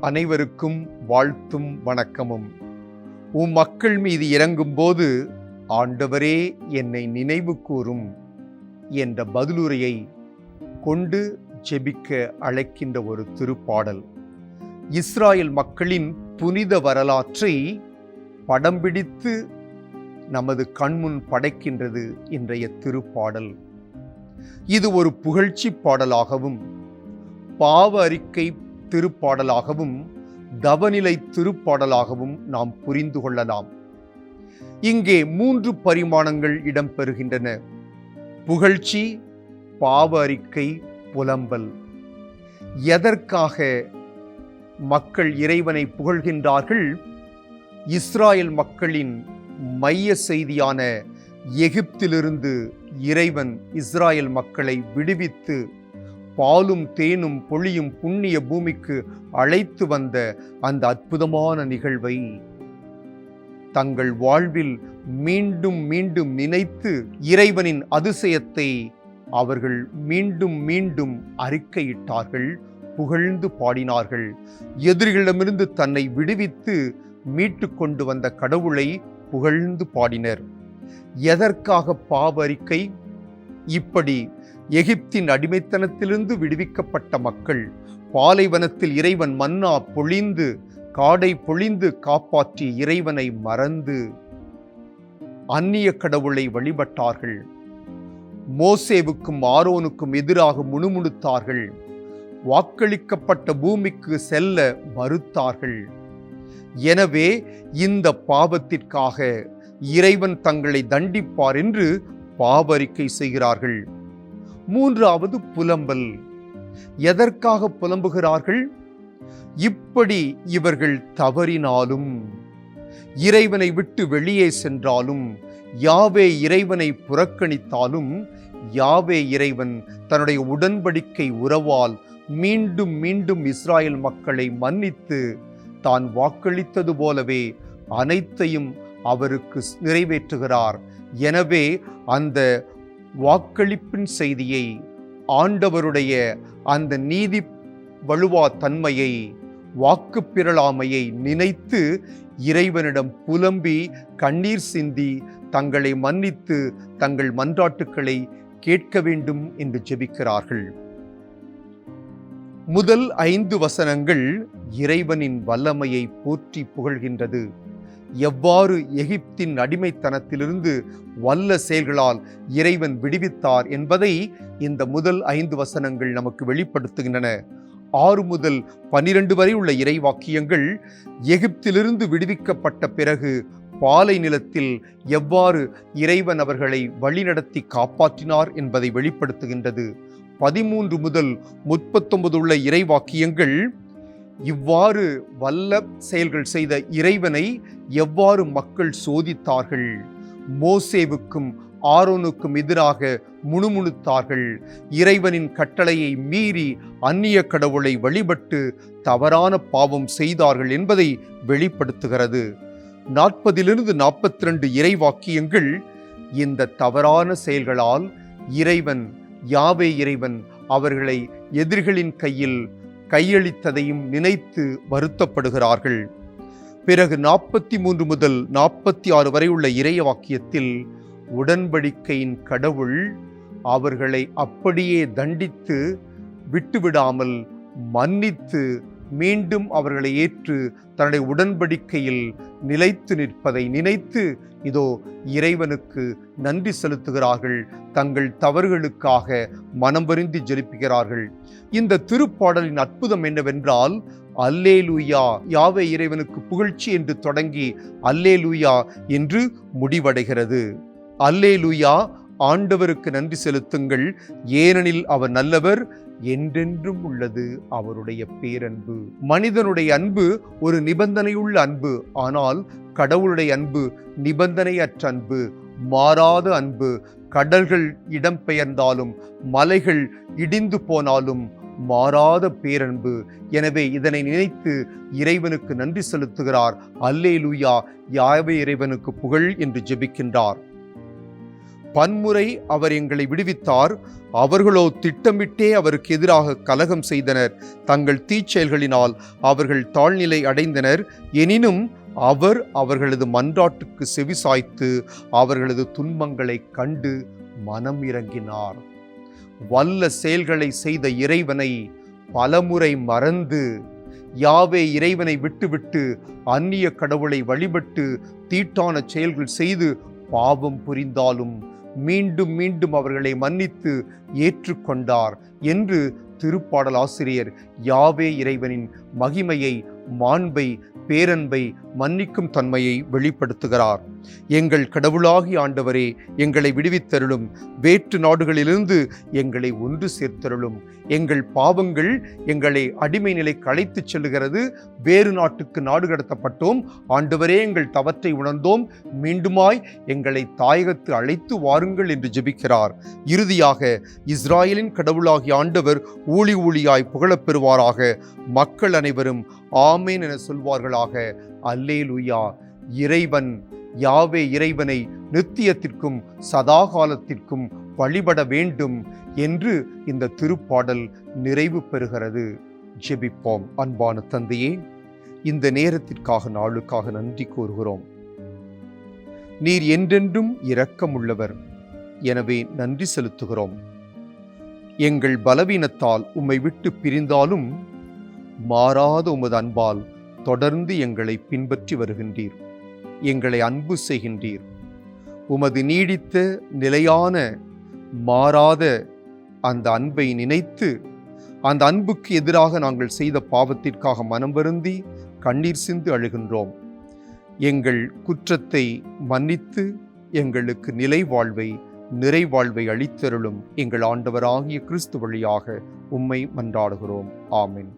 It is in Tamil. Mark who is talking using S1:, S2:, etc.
S1: அனைவருக்கும் வாழ்த்தும் வணக்கமும். உம் மக்கள் மீது இறங்கும்போது ஆண்டவரே என்னை நினைவு கூறும் என்ற பதிலுரையை கொண்டு ஜெபிக்க அழைக்கின்ற ஒரு திருப்பாடல். இஸ்ராயல் மக்களின் புனித வரலாற்றை படம் பிடித்து நமது கண்முன் படைக்கின்றது இன்றைய திருப்பாடல். இது ஒரு புகழ்ச்சி பாடலாகவும் பாவ அறிக்கை திருப்பாடலாகவும் தவநிலை திருப்பாடலாகவும் நாம் புரிந்து கொள்ளலாம். இங்கே மூன்று பரிமாணங்கள் இடம்பெறுகின்றன. புகழ்ச்சி பாவ அறிக்கை புலம்பல். எதற்காக மக்கள் இறைவனை புகழ்கின்றார்கள்? இஸ்ராயல் மக்களின் மைய செய்தியான எகிப்திலிருந்து இறைவன் இஸ்ராயல் மக்களை விடுவித்து பாலும் தேனும் பொழியும் புண்ணிய பூமிக்கு அழைத்து வந்த அந்த அற்புதமான நிகழ்வை தங்கள் வாழ்வில் மீண்டும் மீண்டும் நினைத்து இறைவனின் அதிசயத்தை அவர்கள் மீண்டும் மீண்டும் அறிக்கையிட்டார்கள் புகழ்ந்து பாடினார்கள். எதிரிகளிடமிருந்து தன்னை விடுவித்து மீட்டு கொண்டு வந்த கடவுளை புகழ்ந்து பாடினர். எதற்காக பாவ அறிக்கை? இப்படி எகிப்தின் அடிமைத்தனத்திலிருந்து விடுவிக்கப்பட்ட மக்கள் பாலைவனத்தில் இறைவன் மன்னா பொழிந்து காடை பொழிந்து காப்பாற்றி இறைவனை மறந்து அந்நிய கடவுளை வழிபட்டார்கள். மோசேவுக்கும் ஆரோனுக்கும் எதிராக முணுமுணுத்தார்கள். வாக்களிக்கப்பட்ட பூமிக்கு செல்ல மறுத்தார்கள். எனவே இந்த பாவத்திற்காக இறைவன் தங்களை தண்டிப்பார் என்று பாவரிக்கை செய்கிறார்கள். மூன்றாவது புலம்பல். எதற்காக புலம்புகிறார்கள்? இப்படி இவர்கள் தவறினாலும் இறைவனை விட்டு வெளியே சென்றாலும் யாவே இறைவனை புறக்கணித்தாலும் யாவே இறைவன் தன்னுடைய உடன்படிக்கை உறவால் மீண்டும் மீண்டும் இஸ்ராயல் மக்களை மன்னித்து தான் வாக்களித்தது போலவே அனைத்தையும் அவருக்கு நிறைவேற்றுகிறார். எனவே அந்த வாக்களிப்பின் செய்தியை ஆண்டவருடைய அந்த நீதி வலுவா தன்மையை வாக்கு பிறழாமையை நினைத்து இறைவனிடம் புலம்பி கண்ணீர் சிந்தி தங்களை மன்னித்து தங்கள் மன்றாட்டுக்களை கேட்க வேண்டும் என்று ஜெபிக்கிறார்கள். முதல் ஐந்து வசனங்கள் இறைவனின் வல்லமையை போற்றி புகழ்கின்றது. எவ்வாறு எகிப்தின் அடிமைத்தனத்திலிருந்து வல்ல செயல்களால் இறைவன் விடுவித்தார் என்பதை இந்த முதல் ஐந்து வசனங்கள் நமக்கு வெளிப்படுத்துகின்றன. ஆறு முதல் பனிரெண்டு வரை உள்ள இறைவாக்கியங்கள் எகிப்திலிருந்து விடுவிக்கப்பட்ட பிறகு பாலை நிலத்தில் எவ்வாறு இறைவன் அவர்களை வழிநடத்தி காப்பாற்றினார் என்பதை வெளிப்படுத்துகின்றது. பதிமூன்று முதல் முப்பத்தொன்பது உள்ள இறைவாக்கியங்கள் இவ்வாறு வல்ல செயல்கள் செய்த இறைவனை எவ்வாறு மக்கள் சோதித்தார்கள்? மோசேவுக்கும் ஆரோனுக்கும் எதிராக முணுமுணுத்தார்கள். இறைவனின் கட்டளையை மீறி அந்நிய கடவுளை வழிபட்டு தவறான பாவம் செய்தார்கள் என்பதை வெளிப்படுத்துகிறது. நாற்பதிலிருந்து நாற்பத்தி ரெண்டு இறைவாக்கியங்கள் இந்த தவறான செயல்களால் இறைவன் யாவே இறைவன் அவர்களை எதிரிகளின் கையில் கையளித்ததையும் நினைத்து வருத்தப்படுகிறார்கள். பிறகு நாற்பத்தி மூன்று முதல் நாற்பத்தி ஆறு வரை உள்ள இறைய வாக்கியத்தில் உடன்படிக்கையின் கடவுள் அவர்களை அப்படியே தண்டித்து விட்டுவிடாமல் மன்னித்து மீண்டும் அவர்களை ஏற்று தன்னுடைய உடன்படிக்கையில் நிலைத்து நிற்பதை நினைத்து இதோ இறைவனுக்கு நன்றி செலுத்துகிறார்கள். தங்கள் தவறுகளுக்காக மனம் வருந்தி ஜெலிப்புகிறார்கள் இந்த திருப்பாடலின் அற்புதம் என்னவென்றால் அல்லே லூயா யாவே இறைவனுக்கு புகழ்ச்சி என்று தொடங்கி அல்லே லூயா என்று முடிவடைகிறது. அல்லே லூயா ஆண்டவருக்கு நன்றி செலுத்துங்கள். ஏனெனில் அவர் நல்லவர் என்றென்றும் உள்ளது அவருடைய பேரன்பு. மனிதனுடைய அன்பு ஒரு நிபந்தனையுள்ள அன்பு. ஆனால் கடவுளுடைய அன்பு நிபந்தனையற்ற அன்பு மாறாத அன்பு. கடல்கள் இடம்பெயர்ந்தாலும் மலைகள் இடிந்து போனாலும் மாறாத பேரன்பு. எனவே இதனை நினைத்து இறைவனுக்கு நன்றி செலுத்துகிறார். அல்லேலூயா யாவே இறைவனுக்கு புகழ் என்று ஜெபிக்கின்றார். பன்முறை அவர் எங்களை விடுவித்தார். அவர்களோ திட்டமிட்டே அவருக்கு எதிராக கலகம் செய்தனர். தங்கள் தீச்செயல்களினால் அவர்கள் தாழ்நிலை அடைந்தனர். எனினும் அவர் அவர்களது மன்றாட்டுக்கு செவிசாய்த்து அவர்களது துன்பங்களை கண்டு மனம் இறங்கினார். வல்ல செயல்களை செய்த இறைவனை பலமுறை மறந்து யாவே இறைவனை விட்டுவிட்டு அந்நிய கடவுளை வழிபட்டு தீட்டான செயல்கள் செய்து பாவம் புரிந்தாலும் மீண்டும் மீண்டும் அவர்களை மன்னித்து ஏற்றுக்கொண்டார் என்று திருப்பாடல் ஆசிரியர் யாவே இறைவனின் மகிமையை மாண்பை பேரன்பை மன்னிக்கும் தன்மையை வெளிப்படுத்துகிறார். எங்கள் கடவுளாகி ஆண்டவரே எங்களை விடுவித்தருளும். வேற்று நாடுகளிலிருந்து எங்களை ஒன்று சேர்த்தருளும். எங்கள் பாவங்கள் எங்களை அடிமை நிலைக்கு அழைத்துச் செல்லுகிறது. வேறு நாட்டுக்கு நாடு கடத்தப்பட்டோம். ஆண்டவரே எங்கள் தவற்றை உணர்ந்தோம். மீண்டுமாய் எங்களை தாயகத்து அழைத்து வாருங்கள் என்று ஜெபிக்கிறார். இறுதியாக இஸ்ராயலின் கடவுளாகிய ஆண்டவர் ஊழி ஊழியாய் புகழப்பெறுவாராக மக்கள் அனைவரும் ஆமேன் என சொல்வார்களாக. அல்லே லுயா இறைவன் யாவே இறைவனை நித்தியத்திற்கும் சதாகாலத்திற்கும் வழிபட வேண்டும் என்று இந்த திருப்பாடல் நிறைவு பெறுகிறது. ஜெபிப்போம். அன்பான தந்தையே இந்த நேரத்திற்காக நாளுக்காக நன்றி கூறுகிறோம். நீர் என்றென்றும் இரக்கமுள்ளவர். எனவே நன்றி செலுத்துகிறோம். எங்கள் பலவீனத்தால் உம்மை விட்டு பிரிந்தாலும் மாறாத உமது அன்பால் தொடர்ந்து எங்களை பின்பற்றி வருகின்றீர். எங்களை அன்பு செய்கின்றீர். உமது நீடித்த நிலையான மாறாத அந்த அன்பை நினைத்து அந்த அன்புக்கு எதிராக நாங்கள் செய்த பாவத்திற்காக மனம் வருந்தி கண்ணீர் சிந்து அழுகின்றோம். எங்கள் குற்றத்தை மன்னித்து எங்களுக்கு நிலை வாழ்வை நிறைவாழ்வை அளித்தருளும் எங்கள் ஆண்டவராகிய கிறிஸ்து வழியாக உம்மை மன்றாடுகிறோம். ஆமின்.